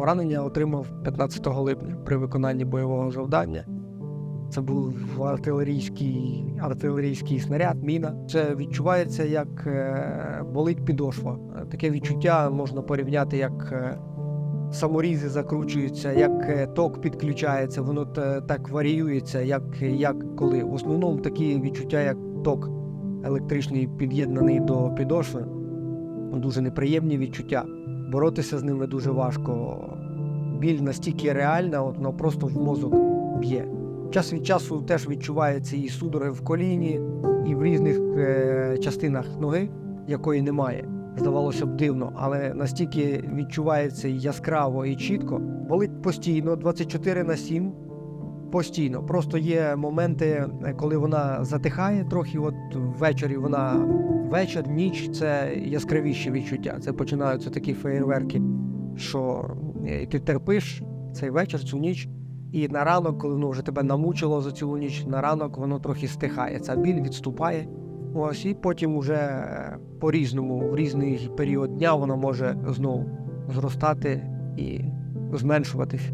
Поранення отримав 15 липня при виконанні бойового завдання. Це був артилерійський, артилерійський снаряд, міна. Це відчувається як е, болить підошва. Таке відчуття можна порівняти, як е, саморізи закручуються, як е, ток підключається, воно так варіюється, як, як коли. В основному такі відчуття, як ток електричний під'єднаний до підошви. Дуже неприємні відчуття. Боротися з ними дуже важко. Біль настільки реальна, от воно просто в мозок б'є. Час від часу теж відчуваються і судороги в коліні, і в різних е, частинах ноги, якої немає. Здавалося б дивно, але настільки відчувається яскраво і чітко. Болить постійно, 24 на 7. Постійно. Просто є моменти, е, коли вона затихає трохи. От ввечері вона вечір, ніч це яскравіші відчуття. Це починаються такі феєрверки, що е, ти терпиш цей вечір, цю ніч. І на ранок, коли воно вже тебе намучило за цілу ніч, на ранок воно трохи стихає. Ця біль відступає. Ось, і потім уже е, по-різному, в різний період дня вона може знову зростати і зменшуватись.